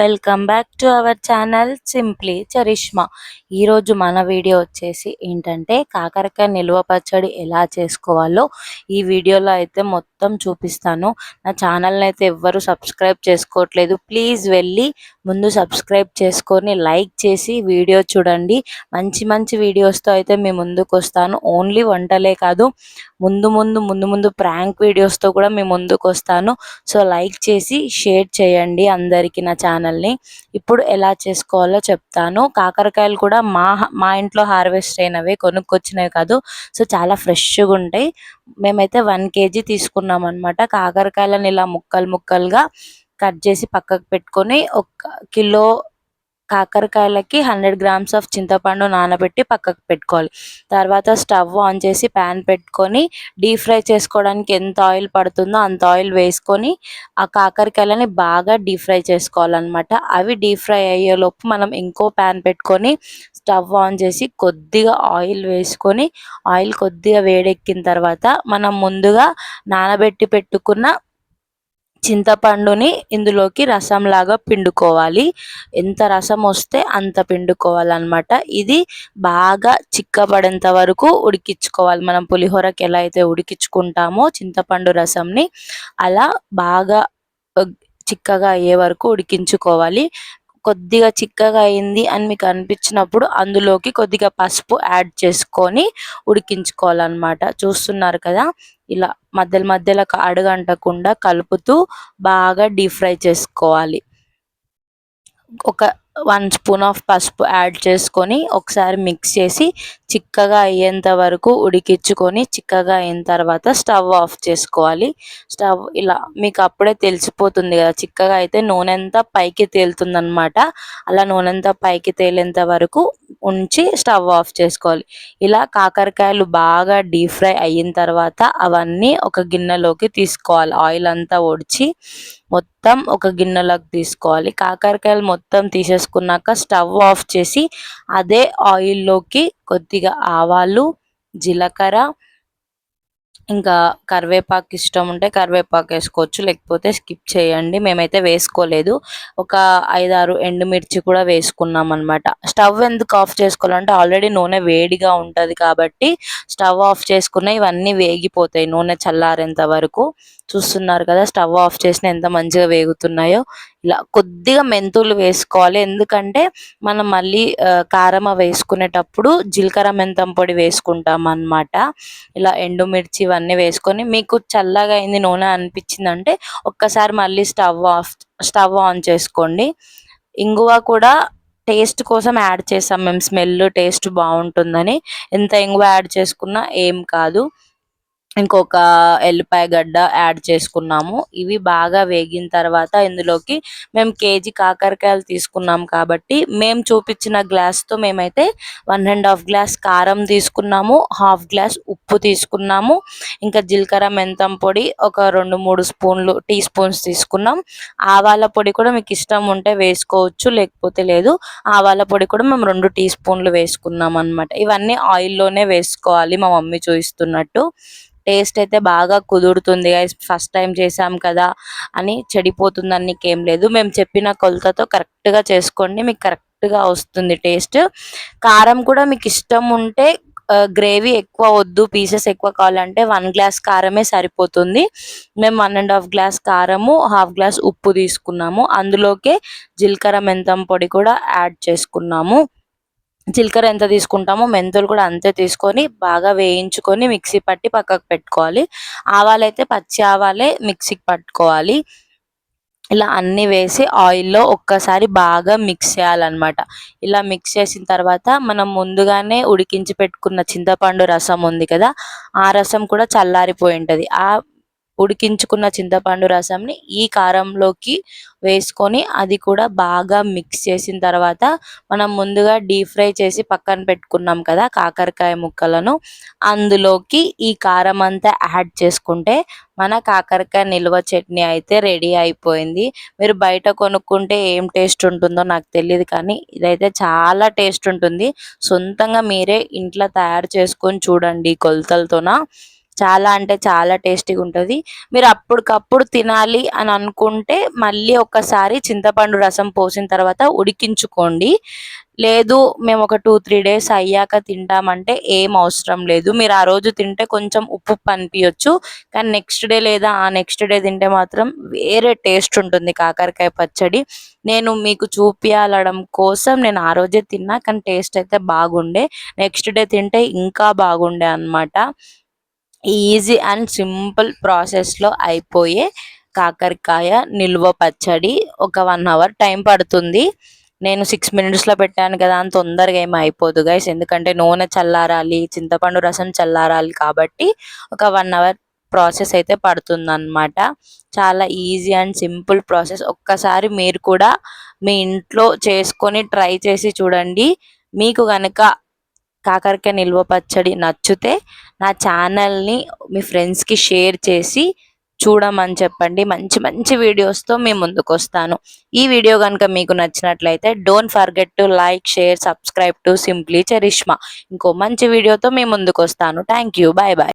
Welcome back to our channel simply Charishma. ఈరోజు మన video వచ్చేసి ఏంటంటే కాకరకాయ నిల్వ పచ్చడి ఎలా చేసుకోవాలో ఈ వీడియోలో అయితే మొత్తం చూపిస్తాను. నా ఛానల్ని అయితే ఎవ్వరు సబ్స్క్రైబ్ చేసుకోవట్లేదు. ప్లీజ్ వెళ్ళి ముందు సబ్స్క్రైబ్ చేసుకొని లైక్ చేసి వీడియో చూడండి. మంచి మంచి వీడియోస్తో అయితే మీ ముందుకు వస్తాను. ఓన్లీ వంటలే కాదు ముందు ముందు ముందు ముందు ప్రాంక్ వీడియోస్తో కూడా మీ ముందుకు వస్తాను. సో లైక్ చేసి షేర్ చేయండి అందరికీ నా ఛానల్ ఛానల్ని ఇప్పుడు ఎలా చేసుకోవాలో చెప్తాను. కాకరకాయలు కూడా మా మా ఇంట్లో హార్వెస్ట్ అయినవి కొనుక్కొచ్చినవి కాదు. సో చాలా ఫ్రెష్గా ఉంటాయి. మేమైతే వన్ కేజీ తీసుకున్నాం అనమాట కాకరకాయలను ఇలా ముక్కలు ముక్కలుగా కట్ చేసి పక్కకు పెట్టుకొని ఒక కిలో కాకరకాయలకి హండ్రెడ్ గ్రామ్స్ ఆఫ్ చింతపండు నానబెట్టి పక్కకు పెట్టుకోవాలి. తర్వాత స్టవ్ ఆన్ చేసి ప్యాన్ పెట్టుకొని డీప్ ఫ్రై చేసుకోవడానికి ఎంత ఆయిల్ పడుతుందో అంత ఆయిల్ వేసుకొని ఆ కాకరకాయలని బాగా డీప్ ఫ్రై చేసుకోవాలన్నమాట. అవి డీప్ ఫ్రై అయ్యేలోపు మనం ఇంకో ప్యాన్ పెట్టుకొని స్టవ్ ఆన్ చేసి కొద్దిగా ఆయిల్ వేసుకొని ఆయిల్ కొద్దిగా వేడెక్కిన తర్వాత మనం ముందుగా నానబెట్టి పెట్టుకున్న చింతపండుని ఇందులోకి రసంలాగా పిండుకోవాలి. ఎంత రసం వస్తే అంత పిండుకోవాలన్నమాట. ఇది బాగా చిక్కబడేంత వరకు ఉడికించుకోవాలి. మనం పులిహోరకి ఎలా అయితే ఉడికించుకుంటామో చింతపండు రసంని అలా బాగా చిక్కగా అయ్యే వరకు ఉడికించుకోవాలి. కొద్దిగా చిక్కగా అయింది అని మీకు అనిపించినప్పుడు అందులోకి కొద్దిగా పసుపు యాడ్ చేసుకొని ఉడికించుకోవాలన్నమాట. చూస్తున్నారు కదా? ఇలా మధ్యలో మధ్యలో అడుగంటకుండా కలుపుతూ బాగా డీప్ ఫ్రై చేసుకోవాలి. ఒక వన్ స్పూన్ ఆఫ్ పసుపు యాడ్ చేసుకొని ఒకసారి మిక్స్ చేసి చిక్కగా అయ్యేంత వరకు ఉడికించుకొని చిక్కగా అయిన తర్వాత స్టవ్ ఆఫ్ చేసుకోవాలి. స్టవ్ ఇలా మీకు అప్పుడే తెలిసిపోతుంది కదా చిక్కగా అయితే నూనె అంతా పైకి తేలుతుందనమాట అలా నూనె అంతా పైకి తేలేంత వరకు ఉంచి స్టవ్ ఆఫ్ చేసుకోవాలి. ఇలా కాకరకాయలు బాగా డీప్ ఫ్రై అయిన తర్వాత అవన్నీ ఒక గిన్నెలోకి తీసుకోవాలి. ఆయిల్ అంతా ఒడిచి మొత్తం ఒక గిన్నెలోకి తీసుకోవాలి. కాకరకాయలు మొత్తం తీసే వేసుకున్నాక స్టవ్ ఆఫ్ చేసి అదే ఆయిల్లోకి కొద్దిగా ఆవాలు జీలకర్ర ఇంకా కరివేపాకు ఇష్టం ఉంటే కరివేపాకు వేసుకోవచ్చు. లేకపోతే స్కిప్ చేయండి. మేమైతే వేసుకోలేదు. ఒక ఐదారు ఎండుమిర్చి కూడా వేసుకున్నాం అనమాట స్టవ్ ఎందుకు ఆఫ్ చేసుకోవాలంటే ఆల్రెడీ నూనె వేడిగా ఉంటుంది కాబట్టి స్టవ్ ఆఫ్ చేసుకున్న ఇవన్నీ వేగిపోతాయి నూనె చల్లారేంత వరకు. చూస్తున్నారు కదా స్టవ్ ఆఫ్ చేసిన ఎంత మంచిగా వేగుతున్నాయో. ఇలా కొద్దిగా మెంతులు వేసుకోవాలి. ఎందుకంటే మనం మళ్ళీ కారం వేసుకునేటప్పుడు జీలకర్ర మెంతం పొడి వేసుకుంటాం అన్నమాట ఇలా ఎండుమిర్చి ఇవన్నీ వేసుకొని మీకు చల్లగా అయింది నూనె అనిపించిందంటే ఒక్కసారి మళ్ళీ స్టవ్ ఆఫ్ స్టవ్ ఆన్ చేసుకోండి. ఇంగువ కూడా టేస్ట్ కోసం యాడ్ చేసాం మేము స్మెల్ టేస్ట్ బాగుంటుందని. ఎంత ఇంగువ యాడ్ చేసుకున్నా ఏం కాదు. ఇంకొక ఎల్లిపాయ గడ్డ యాడ్ చేసుకున్నాము. ఇవి బాగా వేగిన తర్వాత ఇందులోకి మేము కేజీ కాకరకాయలు తీసుకున్నాం కాబట్టి మేము చూపించిన గ్లాస్తో మేమైతే వన్ అండ్ హాఫ్ గ్లాస్ కారం తీసుకున్నాము హాఫ్ గ్లాస్ ఉప్పు తీసుకున్నాము ఇంకా జీలకర్ర మెంతం పొడి ఒక రెండు మూడు స్పూన్లు టీ స్పూన్స్ తీసుకున్నాం. ఆవాల పొడి కూడా మీకు ఇష్టం ఉంటే వేసుకోవచ్చు లేకపోతే లేదు. ఆవాల పొడి కూడా మేము రెండు టీ స్పూన్లు వేసుకున్నాం అనమాట ఇవన్నీ ఆయిల్లోనే వేసుకోవాలి మా మమ్మీ చూపిస్తున్నట్టు. టేస్ట్ అయితే బాగా కుదురుతుంది ఫస్ట్ టైం చేసాం కదా అని చెడిపోతుందని ఏం లేదు. మేము చెప్పిన కొలతతో కరెక్ట్గా చేసుకోండి మీకు కరెక్ట్గా వస్తుంది టేస్ట్. కారం కూడా మీకు ఇష్టం ఉంటే గ్రేవీ ఎక్కువ వద్దు పీసెస్ ఎక్కువ కావాలంటే వన్ గ్లాస్ కారమే సరిపోతుంది. మేము వన్ అండ్ హాఫ్ గ్లాస్ కారము హాఫ్ గ్లాస్ ఉప్పు తీసుకున్నాము. అందులోకే జీలకర్ర మెంతం పొడి కూడా యాడ్ చేసుకున్నాము. జీలకర్ర ఎంత తీసుకుంటామో మెంతులు కూడా అంతే తీసుకొని బాగా వేయించుకొని మిక్సీ పట్టి పక్కకు పెట్టుకోవాలి. ఆవాలు అయితే పచ్చి ఆవాలే మిక్సీకి పట్టుకోవాలి. ఇలా అన్నీ వేసి ఆయిల్లో ఒక్కసారి బాగా మిక్స్ చేయాలన్నమాట. ఇలా మిక్స్ చేసిన తర్వాత మనం ముందుగానే ఉడికించి పెట్టుకున్న చింతపండు రసం ఉంది కదా ఆ రసం కూడా చల్లారిపోయి ఉంటుంది. ఆ ఉడికించుకున్న చింతపండు రసంని ఈ కారంలోకి వేసుకొని అది కూడా బాగా మిక్స్ చేసిన తర్వాత మనం ముందుగా డీప్ ఫ్రై చేసి పక్కన పెట్టుకున్నాం కదా కాకరకాయ ముక్కలను. అందులోకి ఈ కారం అంతా యాడ్ చేసుకుంటే మన కాకరకాయ నిల్వ చట్నీ అయితే రెడీ అయిపోయింది. మీరు బయట కొనుక్కుంటే ఏం టేస్ట్ ఉంటుందో నాకు తెలియదు కానీ ఇదైతే చాలా టేస్ట్ ఉంటుంది. సొంతంగా మీరే ఇంట్లో తయారు చేసుకొని చూడండి కొలతలతోన. చాలా అంటే చాలా టేస్టీగా ఉంటుంది మీరు అప్పటికప్పుడు తినాలి అని అనుకుంటే మళ్ళీ ఒకసారి చింతపండు రసం పోసిన తర్వాత ఉడికించుకోండి. లేదు మేము ఒక టూ త్రీ డేస్ అయ్యాక తింటామంటే ఏం అవసరం లేదు. మీరు ఆ రోజు తింటే కొంచెం ఉప్పు ఉప్పు అనిపించచ్చు కానీ నెక్స్ట్ డే లేదా ఆ నెక్స్ట్ డే తింటే మాత్రం వేరే టేస్ట్ ఉంటుంది కాకరకాయ పచ్చడి. నేను మీకు చూపించడం కోసం నేను ఆ రోజే తిన్నా కానీ టేస్ట్ అయితే బాగుండే. నెక్స్ట్ డే తింటే ఇంకా బాగుండే అనమాట ఈజీ అండ్ సింపుల్ ప్రాసెస్లో అయిపోయే కాకరకాయ నిల్వ పచ్చడి ఒక వన్ అవర్ టైం పడుతుంది. నేను సిక్స్ మినిట్స్లో పెట్టాను కదా అని తొందరగా ఏమి అయిపోదు గైస్ ఎందుకంటే నూనె చల్లారాలి చింతపండు రసం చల్లారాలి కాబట్టి ఒక వన్ అవర్ ప్రాసెస్ అయితే పడుతుందన్నమాట. చాలా ఈజీ అండ్ సింపుల్ ప్రాసెస్. ఒక్కసారి మీరు కూడా మీ ఇంట్లో చేసుకొని ట్రై చేసి చూడండి. మీకు కనుక కాకరకాయ నిల్వ పచ్చడి నచ్చితే నా ఛానల్ని మీ ఫ్రెండ్స్కి షేర్ చేసి చూడమని చెప్పండి. మంచి మంచి వీడియోస్తో మీ ముందుకు వస్తాను. ఈ వీడియో కనుక మీకు నచ్చినట్లయితే don't forget to like share subscribe to simply Charishma. ఇంకో మంచి వీడియోతో మీ ముందుకు వస్తాను. Thank you bye bye.